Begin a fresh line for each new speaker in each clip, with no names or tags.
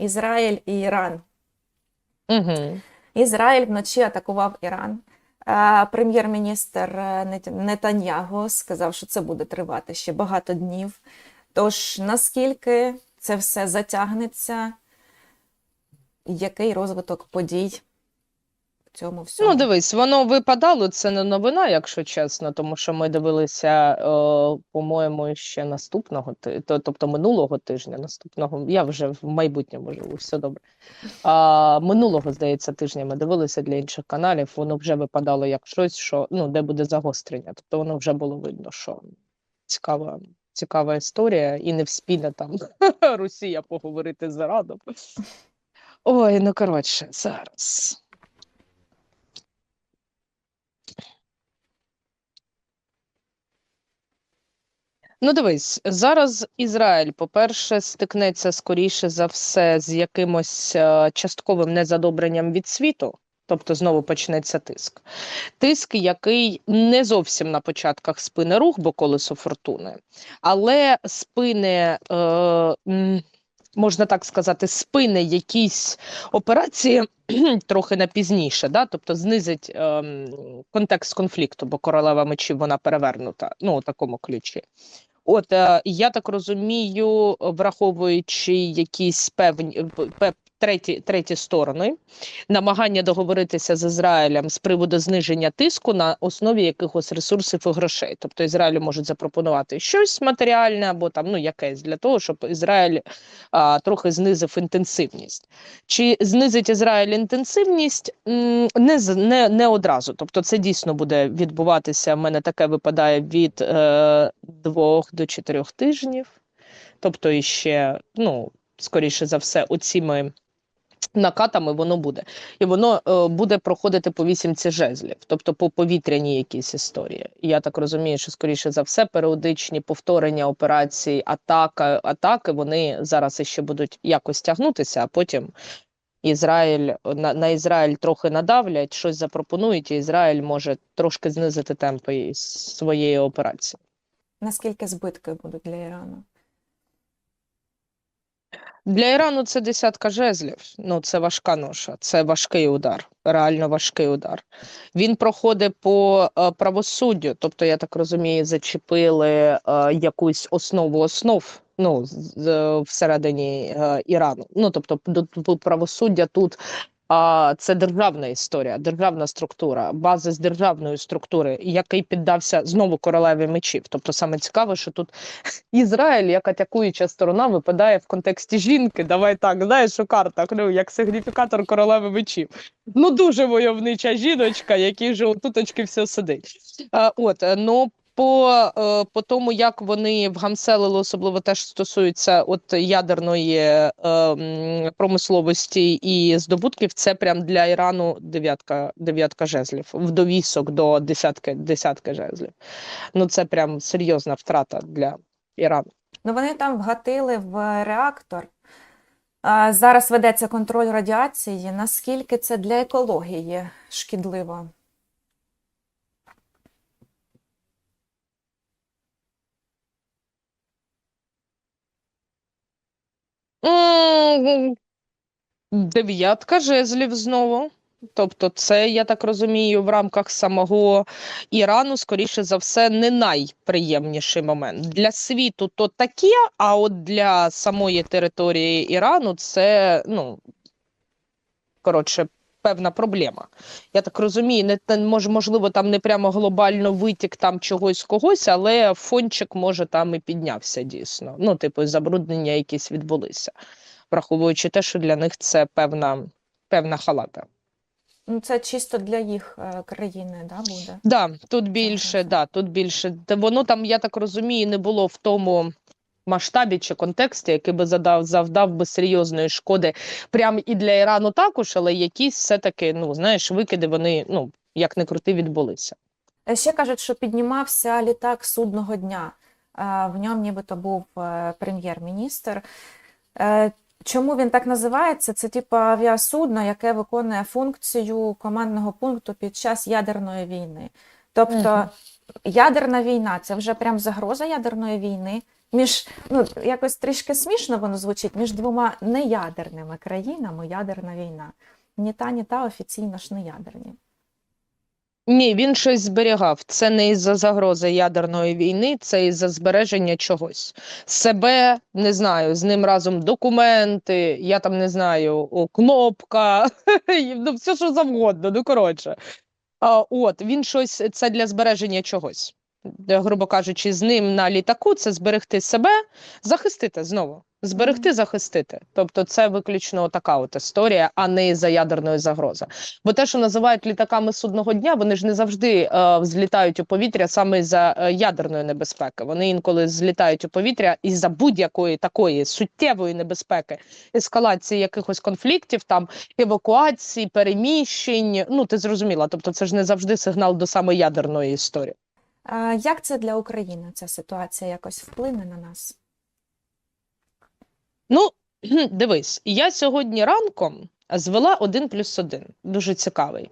Ізраїль і Іран.
Угу.
Ізраїль вночі атакував Іран. Прем'єр-міністр е, Нетаньяго сказав, що це буде тривати ще багато днів. Тож наскільки це все затягнеться, який розвиток подій в цьому всьому?
Ну, дивись, воно випадало, це не новина, якщо чесно, тому що ми дивилися, е, по-моєму, ще наступного тобто минулого тижня, наступного, я вже в майбутньому живу, все добре. А, минулого, здається, тижня ми дивилися для інших каналів, воно вже випадало як щось, що ну, де буде загострення. Тобто воно вже було видно, що цікава, цікава історія, і не вспіне там Росія поговорити з Іраном. Ой, ну коротше, зараз. Ну, дивись, зараз Ізраїль, по-перше, стикнеться скоріше за все з якимось е, частковим незадобренням від світу, тобто знову почнеться тиск. Тиск, який не зовсім на початках спине рух, бо колесо фортуни, але спине, е, можна так сказати, спине якісь операції трохи на пізніше, да? тобто знизить ем, контекст конфлікту, бо королева мечів вона перевернута, ну, у такому ключі. От е, я так розумію, враховуючи якісь певні пе- треті, треті сторони, намагання договоритися з Ізраїлем з приводу зниження тиску на основі якихось ресурсів і грошей. Тобто Ізраїлю можуть запропонувати щось матеріальне або там ну якесь для того, щоб Ізраїль а, трохи знизив інтенсивність. Чи знизить Ізраїль інтенсивність? Не, не, не одразу. Тобто, це дійсно буде відбуватися. В мене таке випадає від е, двох до чотирьох тижнів. Тобто, іще, ну, скоріше за все, оціми накатами воно буде. І воно е, буде проходити по вісімці жезлів, тобто по повітряній якійсь історії. Я так розумію, що скоріше за все періодичні повторення операцій, атака, атаки вони зараз іще будуть якось тягнутися, а потім Ізраїль на, на Ізраїль трохи надавлять, щось запропонують, і Ізраїль може трошки знизити темпи своєї операції.
Наскільки збитки будуть для Ірану?
Для Ірану це десятка жезлів. Ну, це важка ноша, це важкий удар, реально важкий удар. Він проходить по е, правосуддю, тобто, я так розумію, зачепили е, якусь основу основ. Ну, всередині е, Ірану. Ну, тобто, до правосуддя тут а, це державна історія, державна структура, база з державної структури, який піддався знову королеві мечів. Тобто, саме цікаве, що тут Ізраїль, як атакуюча сторона, випадає в контексті жінки. Давай так, знаєш, у картах, ну, як сигніфікатор королеви мечів. Ну, дуже войовнича жіночка, якій же отуточки все сидить. А, от, ну, по, е, по тому, як вони вгамселили, особливо те, що стосується от ядерної е, промисловості і здобутків, це прям для Ірану дев'ятка, дев'ятка жезлів, в довісок до десятки, десятки жезлів. Ну, це прям серйозна втрата для Ірану.
Ну, вони там вгатили в реактор. Зараз ведеться контроль радіації. Наскільки це для екології шкідливо?
Дев'ятка жезлів знову. Тобто, це, я так розумію, в рамках самого Ірану, скоріше за все, не найприємніший момент. Для світу то таке, а от для самої території Ірану це, ну, коротше, певна проблема. Я так розумію, не те- мож, можливо, там не прямо глобально витік там чогось когось, але фончик може там і піднявся дійсно. Ну, типу, забруднення якісь відбулися, враховуючи те, що для них це певна, певна халата.
Ну, це чисто для їх е, країни, да, буде?
Да, тут більше, да, тут більше. Воно там, я так розумію, не було в тому масштабі чи контексті, який би задав, завдав би серйозної шкоди прям і для Ірану також, але якісь все-таки, ну, знаєш, викиди вони, ну, як не крути, відбулися.
Е, Ще кажуть, що піднімався літак судного дня. Е, В ньому нібито був е, прем'єр-міністр. Чому він так називається? Це типу авіасудно, яке виконує функцію командного пункту під час ядерної війни. Тобто ядерна війна це вже прям загроза ядерної війни, між ну якось трішки смішно воно звучить між двома неядерними країнами ядерна війна. Ні та, ні та офіційно ж не ядерні.
Ні, він щось зберігав. Це не із-за загрози ядерної війни, це із-за збереження чогось. Себе, не знаю, з ним разом документи, я там не знаю, кнопка, ну, все, що завгодно, ну коротше. А, от, він щось, це для збереження чогось. Грубо кажучи, з ним на літаку це зберегти себе, захистити знову. Зберегти, захистити. Тобто це виключно така от історія, а не за ядерної загрози. Бо те, що називають літаками судного дня, вони ж не завжди е, злітають у повітря саме за е, ядерної небезпеки. Вони інколи злітають у повітря із-за будь-якої такої суттєвої небезпеки, ескалації якихось конфліктів, там евакуації, переміщень. Ну ти зрозуміла. Тобто, це ж не завжди сигнал до саме ядерної історії.
Як це для України ця ситуація якось вплине на нас?
Ну, дивись, я сьогодні ранком звела один плюс один. Дуже цікавий.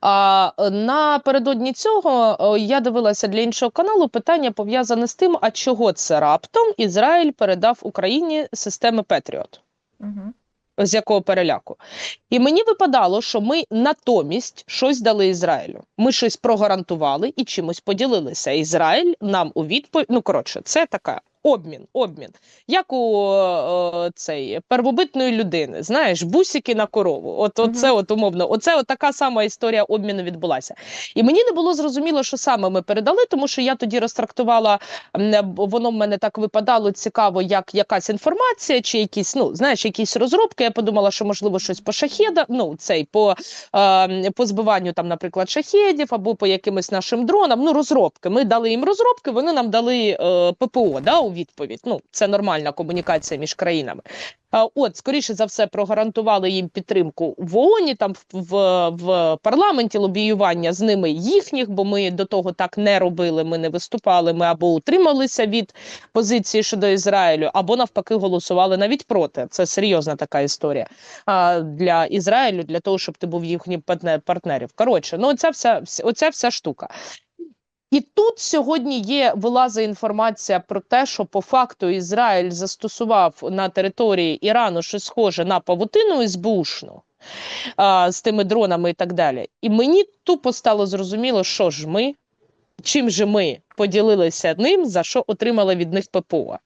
А напередодні цього я дивилася для іншого каналу питання пов'язане з тим, а чого це раптом Ізраїль передав Україні системи Петріот.
Угу.
З якого переляку? І мені випадало, що ми натомість щось дали Ізраїлю. Ми щось прогарантували і чимось поділилися. Ізраїль нам у відповідь. Ну коротше, це така обмін. Обмін, як у е, цей первобитної людини. Знаєш, бусики на корову. От
Мгм.
оце, от умовно, оце от така сама історія обміну відбулася. І мені не було зрозуміло, що саме ми передали, тому що я тоді розтрактувала воно в мене так випадало цікаво, як якась інформація, чи якісь, ну знаєш, якісь розробки. Я подумала, що можливо щось по шахедах, ну цей по, е, по збиванню там, наприклад, шахедів або по якимось нашим дронам. Ну, розробки. Ми дали їм розробки, вони нам дали е, ППО да, відповідь. Ну, це нормальна комунікація між країнами. От, скоріше за все, прогарантували їм підтримку в ООНі, там в, в, в парламенті лобіювання з ними їхніх, бо ми до того так не робили. Ми не виступали. Ми або утрималися від позиції щодо Ізраїлю, або навпаки голосували навіть проти. Це серйозна така історія а, для Ізраїлю, для того, щоб ти був їхнім партнерів. Коротше, ну оця вся оця вся штука. І тут сьогодні є вилаза інформація про те, що по факту Ізраїль застосував на території Ірану щось схоже на павутину СБУшну а, з тими дронами і так далі. І мені тупо стало зрозуміло, що ж ми, чим же ми поділилися ним, за що отримали від них ППО.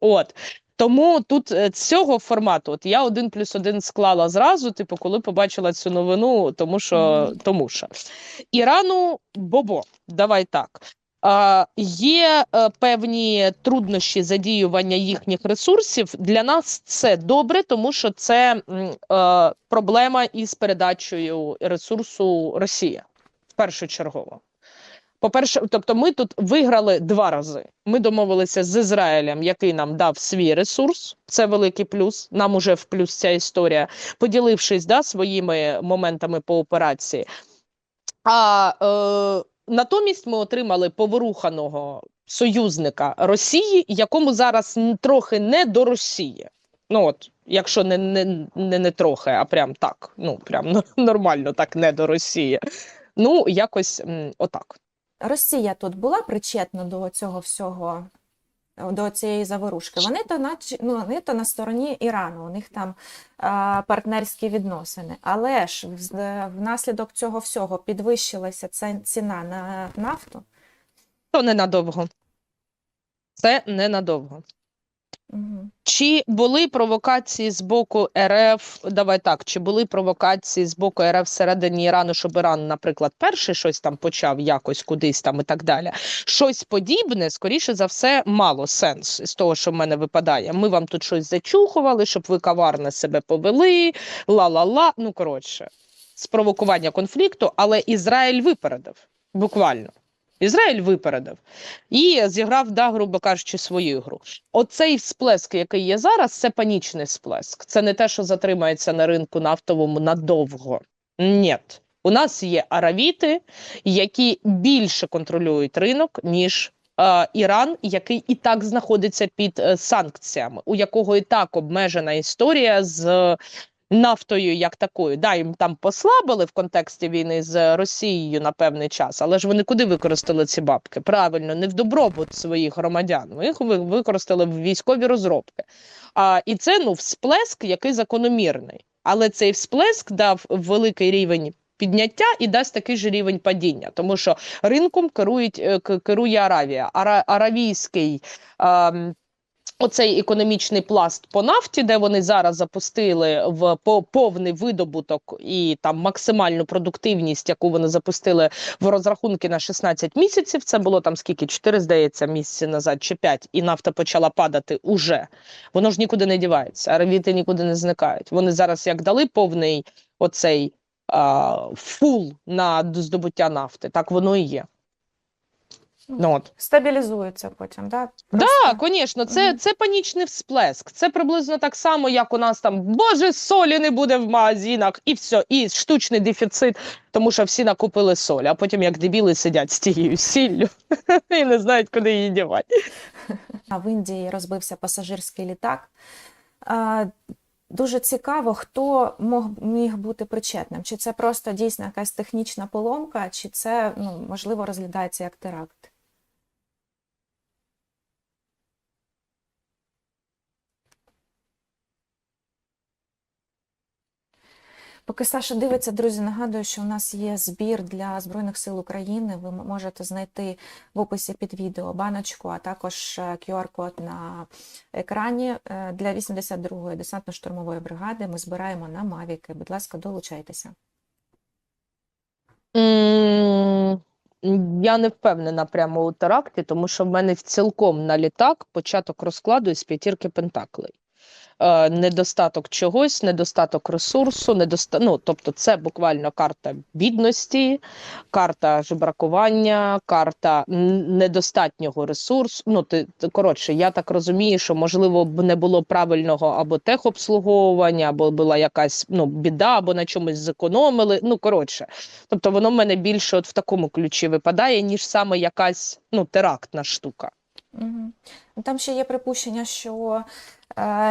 От. Тому тут е, цього формату, от я один плюс один склала зразу, типу, коли побачила цю новину, тому що, тому що. Ірану бобо, давай так. А, є е, певні труднощі задіювання їхніх ресурсів. Для нас це добре, тому що це е, проблема із передачею ресурсу Росія першочергово. По-перше, тобто ми тут виграли два рази. Ми домовилися з Ізраїлем, який нам дав свій ресурс. Це великий плюс. Нам уже в плюс ця історія, поділившись да, своїми моментами по операції. А е, натомість ми отримали поворуханого союзника Росії, якому зараз трохи не до Росії. Ну от, якщо не, не, не, не трохи, а прям так. Ну прям нормально так не до Росії. Ну, якось м, отак.
Росія тут була причетна до цього всього, до цієї заворушки. Вони то наче, ну, вони то на стороні Ірану, у них там а, партнерські відносини. Але ж внаслідок цього всього підвищилася ця ціна на нафту.
То ненадовго. Це ненадовго. Чи були провокації з боку РФ? Давай так, чи були провокації з боку РФ всередині Ірану, щоб Іран, наприклад, перший щось там почав якось кудись там і так далі? Щось подібне, скоріше за все, мало сенс з того, що в мене випадає. Ми вам тут щось зачухували, щоб ви каварно себе повели, ла-ла-ла. Ну коротше, спровокування конфлікту, але Ізраїль випередив буквально. Ізраїль випередив і зіграв, да, грубо кажучи, свою гру. Оцей всплеск, який є зараз, це панічний сплеск. Це не те, що затримається на ринку нафтовому надовго. Ні. У нас є аравіти, які більше контролюють ринок, ніж е, Іран, який і так знаходиться під е, санкціями, у якого і так обмежена історія з нафтою як такою. Да, їм там послабили в контексті війни з Росією на певний час, але ж вони куди використали ці бабки? Правильно, не в добробут своїх громадян. Вони їх використали в військові розробки. А, і це ну всплеск, який закономірний. Але цей всплеск дав великий рівень підняття і дасть такий же рівень падіння, тому що ринком керують е, керує Аравія. Ара, аравійський. ем, Оцей економічний пласт по нафті, де вони зараз запустили в по- повний видобуток і там максимальну продуктивність, яку вони запустили в розрахунки на 16 місяців. Це було там скільки 4, здається, місяці назад чи 5, і нафта почала падати уже. Воно ж нікуди не дівається, аравіти нікуди не зникають. Вони зараз як дали повний оцей а, фул на здобуття нафти, так воно і є. Ну, от.
Стабілізується потім, да?
Так, звісно, це, це панічний всплеск. Це приблизно так само, як у нас там Боже, солі не буде в магазинах, і все, і штучний дефіцит, тому що всі накупили соль, а потім як дебіли сидять з тією сіллю і не знають, куди її дівати.
А в Індії розбився пасажирський літак. А, Дуже цікаво, хто мог міг бути причетним. Чи це просто дійсно якась технічна поломка, чи це ну, можливо розглядається як теракт? Поки Саша дивиться, друзі, нагадую, що у нас є збір для Збройних сил України. Ви можете знайти в описі під відео баночку, а також е, QR-код на екрані Е, для 82-ї десантно-штурмової бригади. Ми збираємо на Мавіки. Будь ласка, долучайтеся.
Я не впевнена прямо у теракті, тому що в мене цілком на літак початок розкладу із п'ятірки пентаклей. Е, недостаток чогось, недостаток ресурсу, недоста... ну, тобто це буквально карта бідності, карта жебракування, карта недостатнього ресурсу. Ну, ти, коротше, я так розумію, що можливо б не було правильного або техобслуговування, або була якась ну, біда, або на чомусь зекономили. Ну, коротше, тобто воно в мене більше от в такому ключі випадає, ніж саме якась ну, терактна штука.
Угу. Там ще є припущення, що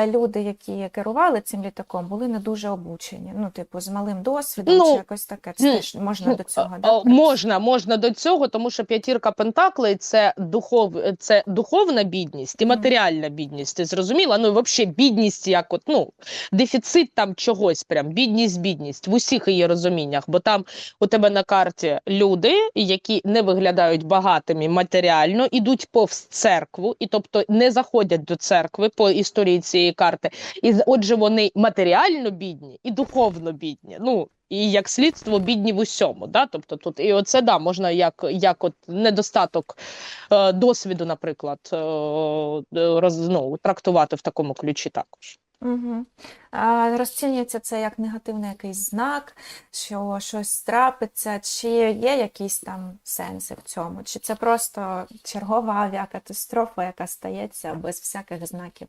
люди, які керували цим літаком, були не дуже обучені. Ну, типу, з малим досвідом,
Ну,
чи якось таке. Це теж можна до цього, да?
Можна, можна до цього, тому що п'ятірка пентаклей це духов, це духовна бідність і матеріальна бідність. Ти зрозуміла? Ну і взагалі бідність, як от ну дефіцит там чогось, прям бідність, бідність в усіх її розуміннях. Бо там у тебе на карті люди, які не виглядають багатими матеріально, ідуть повз церкву, і тобто не заходять до церкви по історії цієї карти. І отже, вони матеріально бідні і духовно бідні. Ну і як слідство бідні в усьому. Да? Тобто тут і оце да, можна як, як от недостаток е, досвіду, наприклад, е, роз, ну, трактувати в такому ключі також.
Угу. А, розцінюється це як негативний якийсь знак, що щось трапиться, чи є якісь там сенси в цьому, чи це просто чергова авіакатастрофа, яка стається без всяких знаків.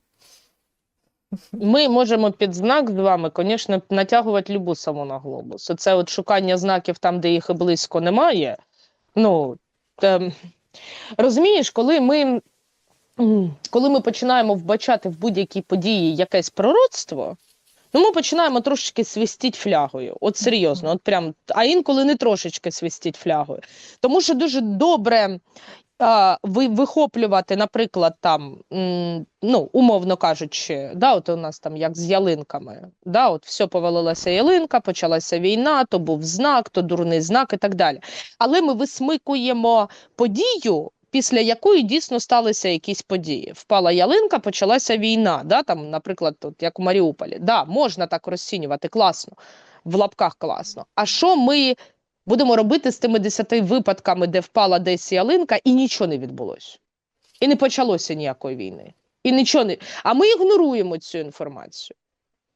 Ми можемо під знак з вами, звісно, натягувати любу саму на глобус. Це от шукання знаків там, де їх і близько немає. Ну, ем, розумієш, коли ми, коли ми починаємо вбачати в будь-якій події якесь пророцтво, ну ми починаємо трошечки свистіть флягою. От серйозно, от прям, а інколи не трошечки свистіть флягою. Тому що дуже добре вихоплювати, наприклад, там, ну, умовно кажучи, да, от у нас там як з ялинками, да, от все повалилася ялинка, почалася війна, то був знак, то дурний знак і так далі. Але ми висмикуємо подію, після якої дійсно сталися якісь події. Впала ялинка, почалася війна, да, там, наприклад, от, як у Маріуполі. Да, можна так розцінювати, класно, в лапках класно. А що ми будемо робити з тими десяти випадками, де впала десь ялинка, і нічого не відбулося. І не почалося ніякої війни. І нічого не. А ми ігноруємо цю інформацію.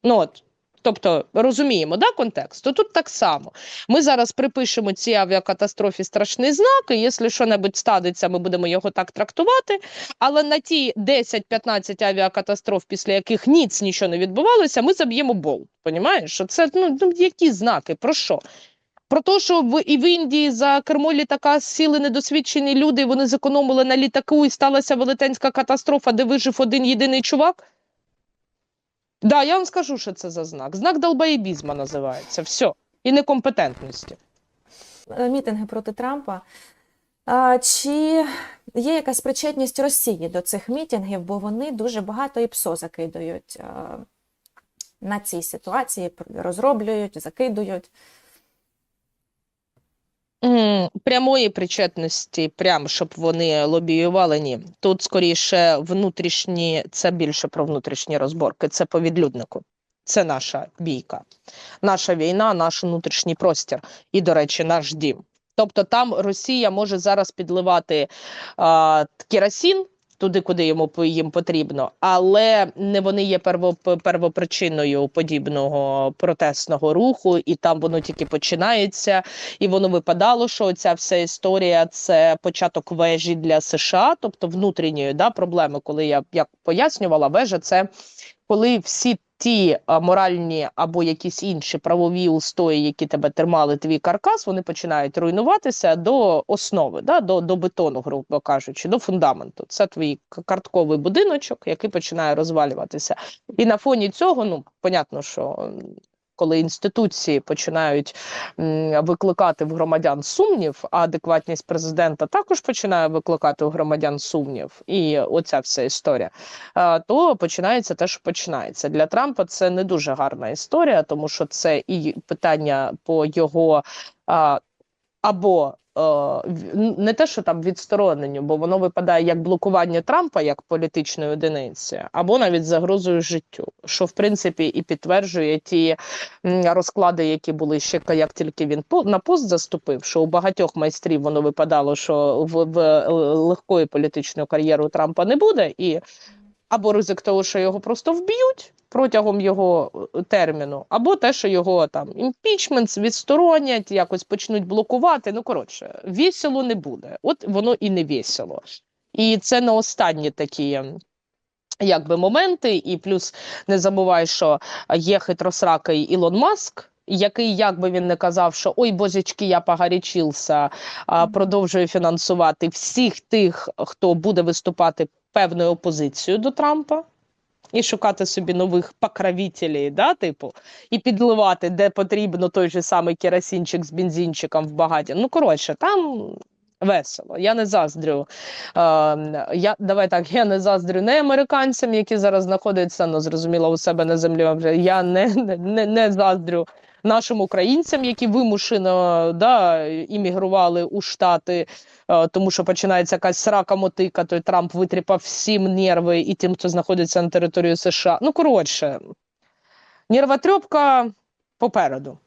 Ну от. Тобто розуміємо да, контекст, то тут так само. Ми зараз припишемо цій авіакатастрофі страшний знак, і якщо що-небудь станеться, ми будемо його так трактувати. Але на ті 10-15 авіакатастроф, після яких ніц нічого не відбувалося, ми заб'ємо болт. Понімаєш? Що це ну, ну, які знаки? Про що? Про те, що в і в Індії за кермо літака сіли недосвідчені люди, вони зекономили на літаку, і сталася велетенська катастрофа, де вижив один єдиний чувак. Да, я вам скажу, що це за знак. Знак долбоєбізма називається. Все. І некомпетентності.
Е, Мітинги проти Трампа. А, чи є якась причетність Росії до цих мітингів, бо вони дуже багато ІПСО закидують а, на цій ситуації, розроблюють, закидують.
Прямої причетності, прям щоб вони лобіювали, ні. Тут скоріше внутрішні, це більше про внутрішні розборки, це по відлюднику. Це наша бійка, наша війна, наш внутрішній простір і, до речі, наш дім. Тобто там Росія може зараз підливати а, керосин туди, куди йому їм потрібно, але не вони є перво, первопричиною подібного протестного руху, і там воно тільки починається. І воно випадало, що ця вся історія це початок вежі для США, тобто внутрішньої да, проблеми, коли я як пояснювала, вежа це коли всі ті моральні або якісь інші правові устої, які тебе тримали, твій каркас, вони починають руйнуватися до основи, да, до, до бетону, грубо кажучи, до фундаменту. Це твій картковий будиночок, який починає розвалюватися. І на фоні цього, ну, понятно, що коли інституції починають викликати в громадян сумнів, а адекватність президента також починає викликати у громадян сумнів, і оця вся історія, то починається те, що починається. Для Трампа це не дуже гарна історія, тому що це і питання по його або е, не те, що там відстороненню, бо воно випадає як блокування Трампа як політичної одиниці, або навіть загрозою життю, що в принципі і підтверджує ті розклади, які були ще як тільки він на пост заступив, що у багатьох майстрів воно випадало, що в, в е, легкої політичної кар'єри Трампа не буде, і або ризик того, що його просто вб'ють протягом його е, терміну, або те, що його там імпічмент відсторонять, якось почнуть блокувати. Ну коротше, весело не буде. От воно і не весело. І це не останні такі. Якби моменти, і плюс не забувай, що є хитросракий Ілон Маск, який, як би він не казав, що ой, божечки, я погарячився, а, продовжує фінансувати всіх тих, хто буде виступати певною опозицією до Трампа. І шукати собі нових покровителів, да, типу, і підливати, де потрібно той же самий керосинчик з бензинчиком в багаті. Ну, коротше, там весело. Я не заздрю. Е, я, давай так, я не заздрю не американцям, які зараз знаходяться, ну, зрозуміло, у себе на землі. Я не, не, не заздрю нашим українцям, які вимушено да, іммігрували у Штати, е, тому що починається якась срака мотика, той Трамп витріпав всім нерви і тим, хто знаходиться на території США. Ну, коротше, нервотрепка попереду.